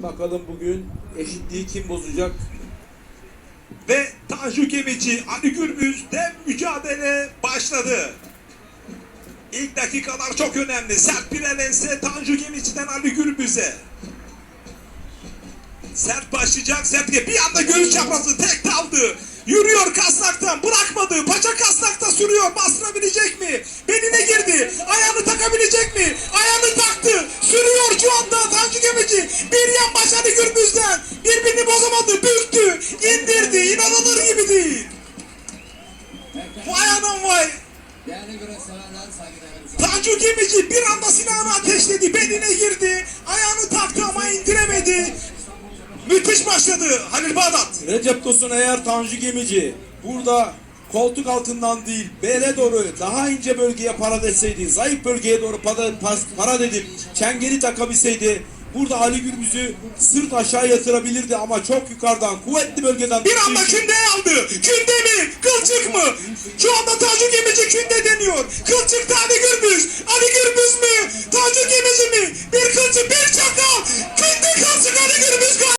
Bakalım bugün eşitliği kim bozacak? Ve Tanju Gemici, Ali Gürbüz dev mücadele başladı. İlk dakikalar çok önemli. Sert bir elense Tanju Gemici'den Ali Gürbüz'e. Sert başlayacak, sert Bir anda göğüs çaprazı tek daldı. Yürüyor kasnaktan, bırakmadı. Paça kasnakta sürüyor. Bastırabilecek mi? Beline girdi. Ayağını takabilecek mi? Ayağını taktı. Sürüyor şu anda Tanju Gemici. Bir yan baş Ali Gürbüz'den. Birbirini bozamadı. Büktü. indirdi. İnanılır gibi değil. Vay anam vay. Tanju Gemici bir anda silahını ateşledi. Beline girdi. Ayağını taktı ama indiremedi. Müthiş başladı Halil Bağdat. Recep Tosun eğer Tanju Gemici burada koltuk altından değil bele doğru daha ince bölgeye para etseydi, zayıf bölgeye doğru para, pas, para edip çengeli takabilseydi burada Ali Gürbüz'ü sırt aşağı yatırabilirdi ama çok yukarıdan kuvvetli bölgeden Bir anda kündeye aldı. Künde mi? Kılçık mı? Şu anda Tanju Gemici künde deniyor. Kılçıkta Ali